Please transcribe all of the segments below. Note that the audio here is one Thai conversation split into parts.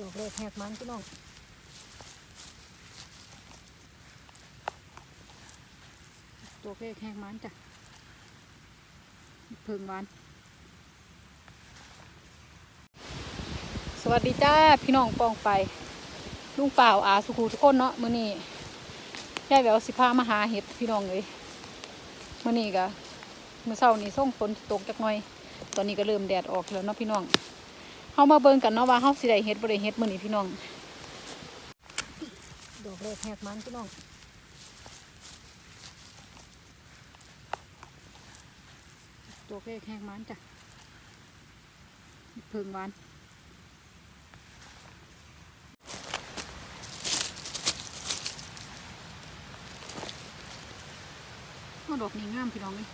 ดอกแรกแหกมันพี่น้องดอกแรกแหกมันจ้ะเพิ่งหวานสวัสดีจ้าพี่น้องปองไป ลุงเปล่าอาสุขูทุกคนเนาะมื้อนี้ยายแหววสิพามาหาเห็ดพี่น้องเลยมื้อนี้ก็มื้อเช้านี้ส่งฝนตกจักหน่อย ตอนนี้ก็เริ่มแดดออกแล้วเนาะพี่น้อง เฮามาเบิ่งกันเนาะว่าเฮาสิได้เห็ดบ่ได้เห็ดมื้อนี้พี่น้อง ดอกแรกแหกมันพี่น้องดอกแรกแหกมันจ้ะเพิงหวานเอาดอกนี้งามพี่น้องเลย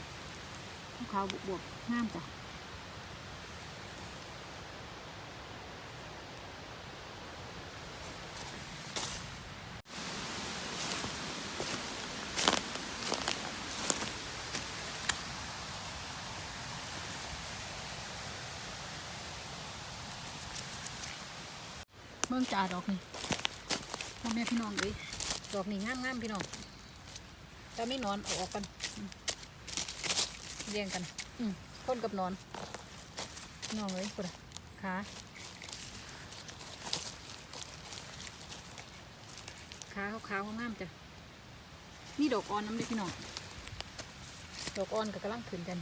ขาวบวกๆงามจ้ะ เบิ่งจ่าดอกนี่พ่อแม่พี่น้องเลยดอกนี้งามๆพี่น้องแต่ไม่นอนออกกันเรียงกัน อืมคนกับนอนน้อนเลยปุ๊ดขาขาขาวๆงามจ้ะนี่ดอกอ่อนน้ำเล็กพี่น้องดอกอ่อนกับกำลังขึ้นกัน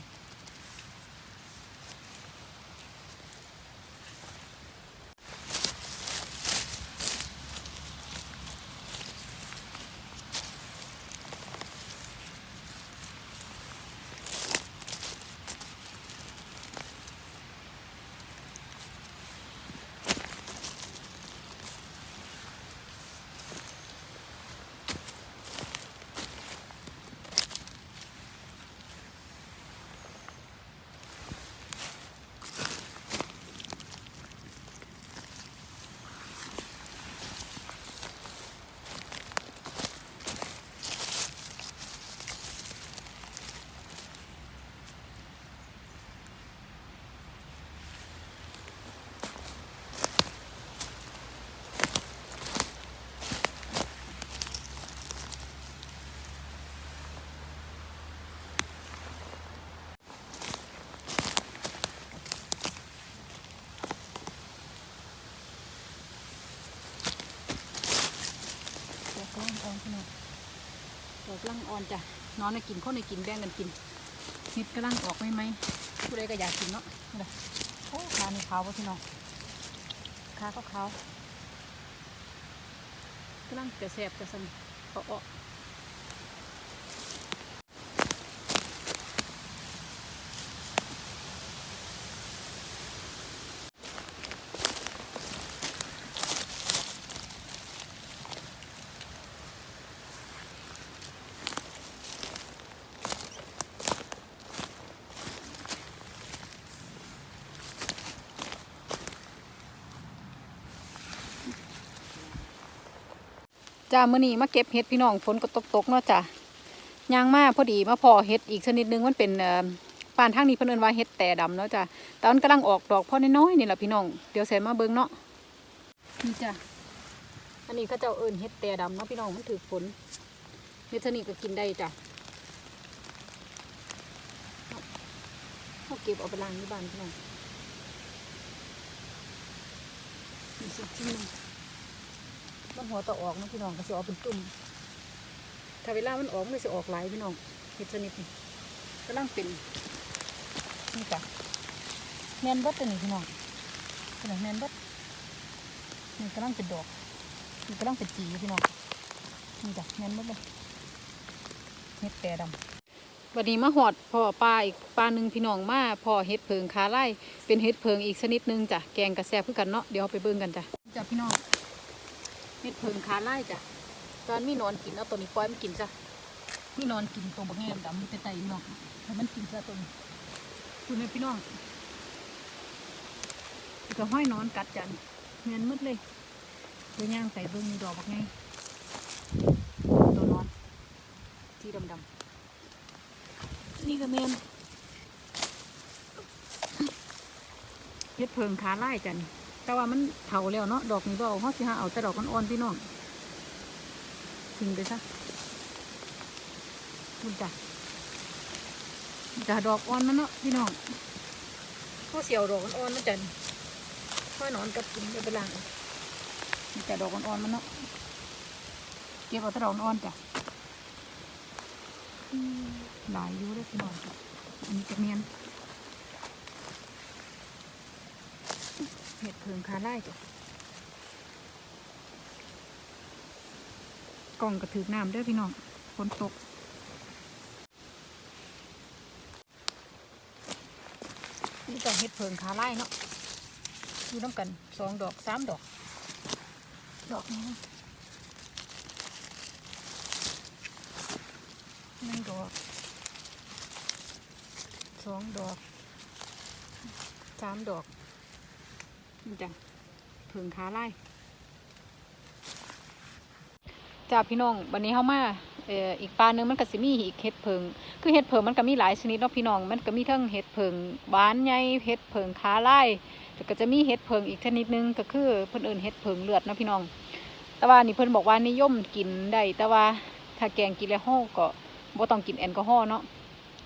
อ่อนจ้ะนอนในกินคนในกินแบ่งกันกินนิดกำลังออกไหมไหมผู้ใดก็อยากกินเนาะนี่ล่ะโอ้ขานี่ขาวป่ะพี่น้องขาก็ขาวกำลังจะแสบจะสันเอาออก จ้ามือนี้มาเก็บเห็ดพี่น้องฝนก็ตกตกๆเนาะจ้ะยางมาพอดีมาพอเห็ดอีกชนิดหนึงมันเป็นปานทางนี้เพิ่นเอิ้นว่าเห็ดแต่ดำเนาะจ้ะต่มันกำลังออกดอกพ่อน้อยๆนี่แหละพี่น้องเดี๋ยวแสนมาเบิ่งเนาะนี่จ้ะอันนี้เขาเจ้าเอิ้นเห็ดแต่ดำเนาะพี่น้องมันถือฝนเห็ดชนิดก็กินได้จ้ะเขาเก็บเอาไปล้างที่บ้านพี่น้องนี่สิที่หนึง มันหัวต่อออกนะพี่น้องก็จะออกเป็นตุ่มถ้าเวลามันออกมันจะออกหลายพี่น้องเห็ดชนิดนี้กำลังเป็นนี่จ้ะแมนบัดตัวนี้พี่น้องเป็นแมนบัดนี่กำลังเป็นดอกนี่กำลังเป็นจีพี่น้องนี่จ้ะแมนบัดเลยเห็ดแต่ดำวันนี้มาหอดพ่อปลาอีกปลาหนึ่งพี่น้องมาพ่อเห็ดเพิงคาไล่เป็นเห็ดเพิงอีกชนิดหนึงจ้ะแกงกระแซบเพื่อกันเนาะเดี๋ยวไปเบิ่งกันจ้ะจ้ะพี่น้อง เม็ดเพิงขาไล่จ้ะตอนมีนอนกินเอาตัวนี้ปล่อยมันกินจ้ะมีนอนกินตัวบักแง่ดำมันเป็นไตพี่น้องให้มันกินซะตัวนี้คุณพี่น้องแล้วก็ห้อยนอนกัดจันเงินมืดเลยเดี๋ยวย่างใส่เบิ้งมีดอกบักแง่ตัวนอนที่ดำๆนี่ก็แมนเม็ดเพิงขาไล่จัน แต่ว่ามันเถาแล้วเนาะดอกนี้บ่เอาเขาสิหาเอาแต่ดอกอ่อนพี่น้องทิ้งไปซะคุณจ้ะจ้ะดอกอ่อนมันเนาะพี่น้องเขาเสียวดอกอ่อนมันจะค่อยนอนกับกินเดี๋ยวไปล้างเอานี่จ้ะดอกอ่อนมันเนาะเก็บเอาแต่ดอกอ่อนจ้ะหลายอยู่เด้อพี่น้องจ้ะอันนี้จะเมียน เห็ดเพิงคาไล่จ้ะกล่องกระถือน้ำด้วยพี่น้องฝนตกนี่ก็เห็ดเพิงคาไล่เนาะอยู่น้ำกันสองดอกสามดอก ดอกนี้หนึ่งดอกสองดอกสามดอก นี่จ้ะเพิงขาไล่จ้าพี่น้องวันนี้เข้ามาเอ่ออีกปลาหนึ่งมันก็สิมีอีกเห็ดเพิง คือเห็ดเพิงมันก็มีหลายชนิดเนาะพี่น้อง มันก็มีทั้งเห็ดเพิงบานใหญ่เห็ดเพิงขาไล่แล้วก็จะมีเห็ดเพิงอีกชนิดหนึงก็คือเพิ่นเอิ้นเห็ดเพิงเลือดเนาะพี่น้อง แต่ว่านี่เพิ่นบอกว่านิยมกินได้แต่ว่าถ้าแกงกินแล้วห้อก็บ่ต้องกินแอลกอฮอล์เนาะ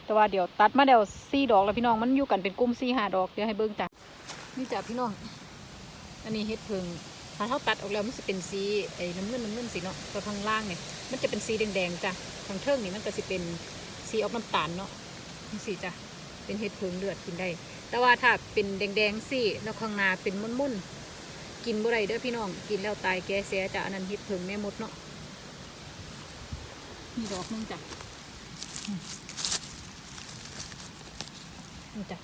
แต่ว่าเดี๋ยวตัดมาเดี๋ยวสี่ดอกแล้วพี่น้องมันอยู่กันเป็นกลุ่มสี่หาดอกเดี๋ยวให้เบิ่งจ้ะนี่จ้ะพี่น้อง อันนี้เห็ดเพิงถ้าเขาตัดออกแล้วมันจะเป็นสีไอ้น้ำเงินน้ำเงินสีเนาะแต่ข้างล่างเนี่ยมันจะเป็นสีแดงๆจ้ะข้างเทิงนี่มันก็จะเป็นสีออกน้ำตาลเนาะนี่สีจ้ะเป็นเห็ดเพิงเลือดกินได้ แต่ว่าถ้าเป็นแดงๆสีแล้วข้างหน้าเป็นมุนๆกินบ่ได้เด้อพี่น้องกินแล้วตายแก่เสียจ้ะอันนั้นเห็ดเพิงแม่มดเนาะมีดอกหนึงจ้ะอืมนี่จ้ะ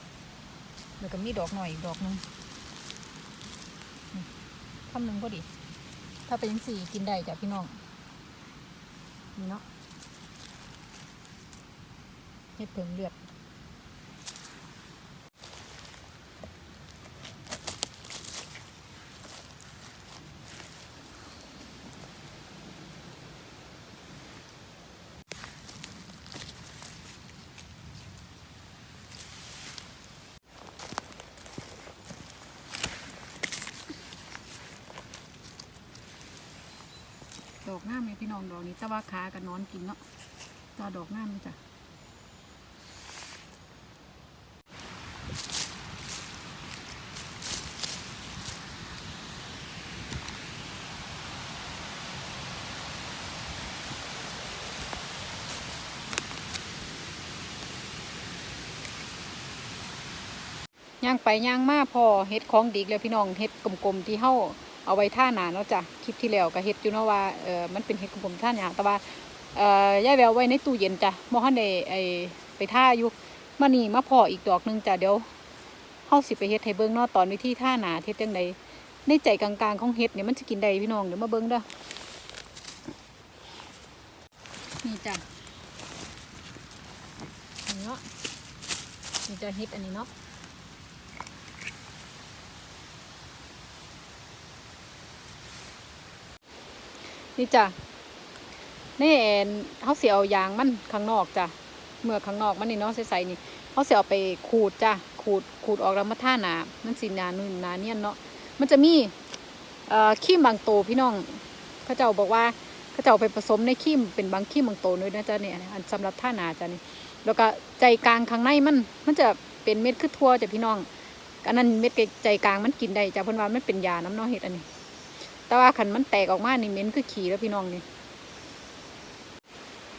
แล้วก็มีดอกหน่อยอีกดอกหนึง คำหนึ่งพอดี ถ้าเป็นสี่กินได้จ้ะพี่น้อง นี่เนาะเห็ดเพิงเลือด งามไหมพี่น้องดอกนี้แต่ว่าขากับนอนกินเนาะตาดอกงามนี่จ้ะย่างไปย่างมาพอเฮ็ดของดีแล้วพี่น้องเฮ็ดกลมๆที่เฮา เอาไว้ท่าหนาเนาะจ้ะคลิปที่แล้วก็เฮ็ดอยู่เนาะว่าเออมันเป็นเฮ็ดกลมท่าหนาแต่ว่าเอ่อย่ายแววไว้ในตู้เย็นจ้ะบ่ทันได้ไอไปท่าอยู่มานี่มาพออีกดอกหนึงจ้ะเดี๋ยวเฮาสิไปเฮ็ดให้เบิ่งเนาะตอนวิธีท่าหนาเฮ็ดจังไดในใจกลางๆของเฮ็ดเนี่ยมันจะกินได้พี่น้องเดี๋ยวมาเบิ่งเด้อนี่จ้ะนี่เนาะนี่จะเฮ็ดอันนี้เนาะ นี่จ้ะนี่เอนเขาเสียเอายางมันข้างนอกจ้ะเมื่อข้างนอกมันนี่เนาะใสๆนี่เขาเสียเอาไปขูดจ้ะขูดขูดออกแล้วมาท่าหนามันสีหนานุ่นหนาเนียนเนาะมันจะมีเอ่อขี้มบางโตพี่น้องเขาเจ้าบอกว่าเขาเจ้าไปผสมในขี้มเป็นบางขี้มบางโตด้วยนะจ๊ะเนี่ยอันสำหรับท่าหนาจ้ะนี่แล้วก็ใจกลางข้างในมันมันจะเป็นเม็ดคือทั่วจ้ะพี่น้องอันนั้นเม็ดใจกลางมันกินได้จ้ะเพิ่นว่ามันเป็นยาน้ำนอเห็ดอันนี้ แต่ว่าขันมันแตกออกมานี่เหม็นคือขี่แล้วพี่น้องนี่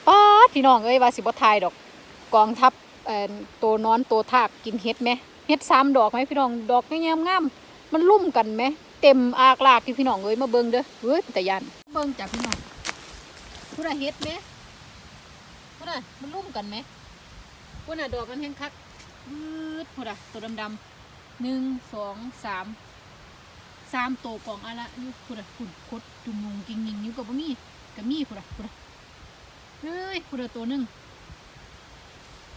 ป๊าดพี่น้องเอ้ยว่าสิบทายดอก กองทัพเอ่อตัวนอนตัวทากกินเฮ็ดไหมเฮ็ดสามดอกไหมพี่น้องดอกงามงามมันลุ่มกันไหมเต็มอากลากที่พี่น้องเอ้ยมาเบิ่งเด้อเฮ้ยแต่ยันเบิ่งจากพี่น้องพูดอะเฮ็ดไหมพูดอะมันลุ่มกันไหมพูดอะดอกมันแห้งคักวืดพูดอะตัวดำๆหนึ่งสองสาม สามโตกล่องอะไรอยู่พุดอะพุดคดจุงงงกิงงิงอยู่กับมีกับมีพุดอะพุดอะเฮ้ยพุดอะตัวหนึ่ง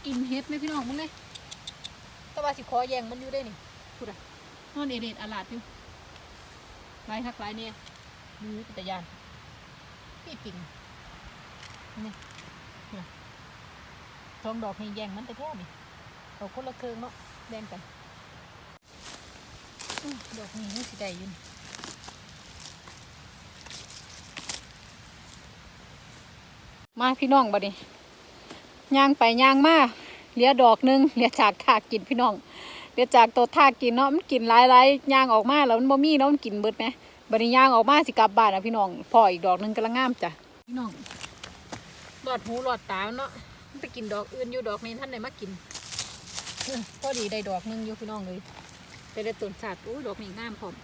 กินเฮ็ดไหมพี่น้องมึงเลยตะว่าสิคอแยงมันอยู่ได้นี่พุดอะนอนเอเดดอาลาดอยู่ไรคักไรเนี่ยดูเป็นตยานพี่ปิ่งนี่พุดอะทองดอกให้แยงมันแต่แท้นี่เอาคนละเครื่องเนาะแบ่งกัน ดอกนี้นี่สิได้ยินมาพี่น้องบัดนี้ย่างไปย่างมาเหลือดอกหนึงเหลือจากทากกินพี่น้องเหลือจากตัวทากกินเนาะมันกินหลายๆย่างออกมาแล้วมันบ่มีเนาะมันกินเบิดไหมบัดนี้ย่างออกมาสิกลับบ้านอะพี่น้องพออีกดอกหนึงกำลังงามจ้ะพี่น้องหลอดหูหลอดตาเนาะมันไปกินดอกอื่นอยู่ดอกนี้ท่านไหนมากินพอดีได้ดอกหนึงอยู่พี่น้องเลย ไปได้ต้นศาสตร์โอ้ดอกนี้งามพร้อม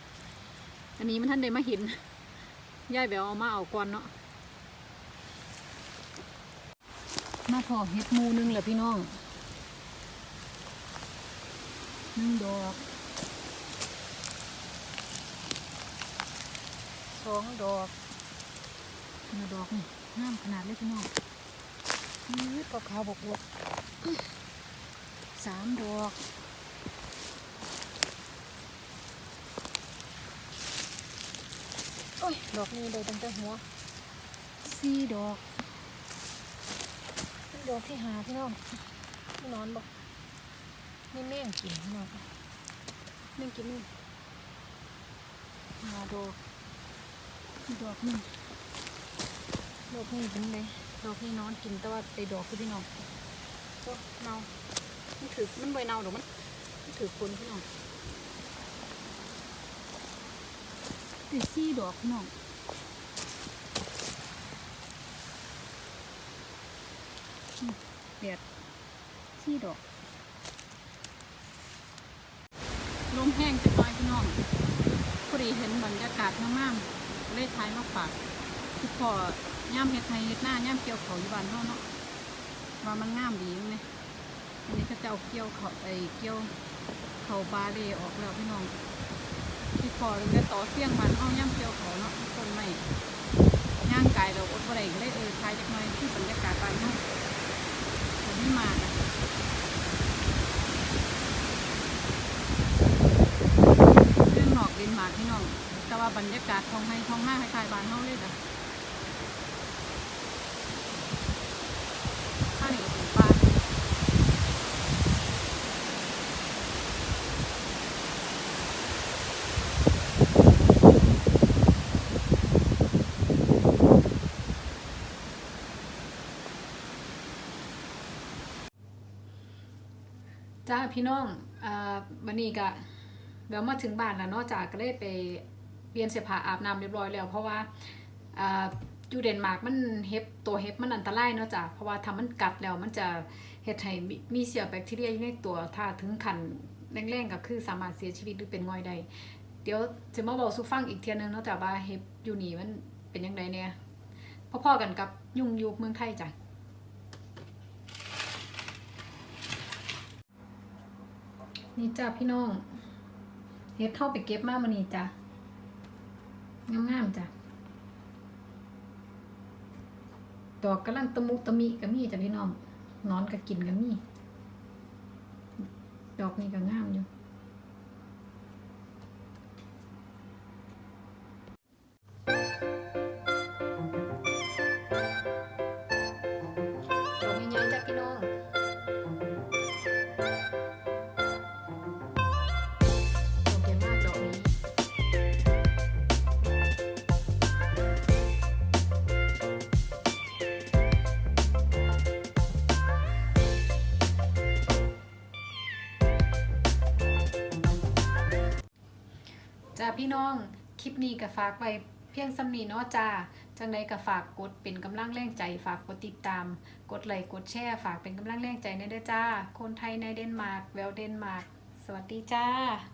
อันนี้มันท่านได้มาเห็นย่ายแววเอามาเอาก่อนเนาะมาพอเห็ดมูหนึงแหละพี่น้องหนึ่งดอกสองดอกหนึ่งดอกนี่งามขนาดเลยพี่น้องนี่ก็ขาวบกบกสามดอก อ้ย ดอกนี้ได้ตั้งแต่หัวสี่ดอกดอกที่หาพี่น้องพี่นอนบอกนี่แม่งกินพี่น้องแม่งกินนี่หาดอกนี่ดอกนึงดอกนี้เป็นไงดอกนี้นอนกินแต่ว่าได้ดอกคือพี่น้องโอ้เนามันถือมันใบเนาหรอกมันมันถือคนพี่น้อง ติดซี่ดอกน้องเดียดซี่ดอก ลมแห้งจะน้อยพี่น้องพอดีเห็นบรรยากาศงามๆเลยทายมาฝากคือพอย่ำเฮ็ดไทยเฮ็ดหน้าย่ำเกี่ยวเขาอยู่บ้านเฮาเนาะว่ามันงามดีไหมอันนี้ก็จะเอาเกี่ยวเขาไอเกี่ยวเขาบาเรออกแล้วพี่น้อง พอเราจะต่อเสียงมันเอาย่ำเกียวเขาเนาะต้นไม้ย่างกายเราอดอะได้ก็เลยเออทายจักหน่อยที่บรรยากาศบ้านเฮาแต่ไม่มาอะเรื่องนอกเดนมาร์กพี่น้องแต่ว่าบรรยากาศท้องให้ท้องหน้าคล้ายๆบ้านเฮาเลยจ้ะข้างนี้ก็เป็นป่า จ้า พี่น้องอ่าวันนี้ก็เดี๋ยวมาถึงบ้านแล้วเนาะจากก็เลยไปเปลี่ยนเสื้อผ้าอาบน้ำเรียบร้อยแล้ว เพราะว่าอ่าอยู่เดนมาร์กมันเห็บตัวเห็บมันอันตรายเนาะจ้าเพราะว่าถ้ามันกัดแล้วมันจะเฮ็ดให้มีมีเชื้อแบคทีเรียอยู่ในตัวถ้าถึงขั้นแรงๆก็คือสามารถเสียชีวิตหรือเป็นง่อยได้เดี๋ยวจะมาบอกสู่ฟังอีกเทียหนึงเนาะจ้าว่าเห็บอยู่นี่มันเป็นยังไงเนี่ยพ่อๆกันกับยุงยูเมืองไทยจ้ะ นี่จ้าพี่น้องเฮ็ดเข้าไปเก็บมากมานี่จ้ะงามๆจ้ะดอกกำลังตะมุตะมิกะมีจ้ะพี่น้องนอนกะกินกะมีดอกนี้ก็งามอยู่ พี่น้อง คลิปนี้ก็ฝากไว้เพียงสำนีเนาะจ้า จังใดก็ฝากกดเป็นกำลังแรงใจ ฝากกดติดตาม กดไลค์กดแชร์ฝากเป็นกำลังแรงใจในเด้อจ้า คนไทยในเดนมาร์กแวลเดนมาร์กสวัสดีจ้า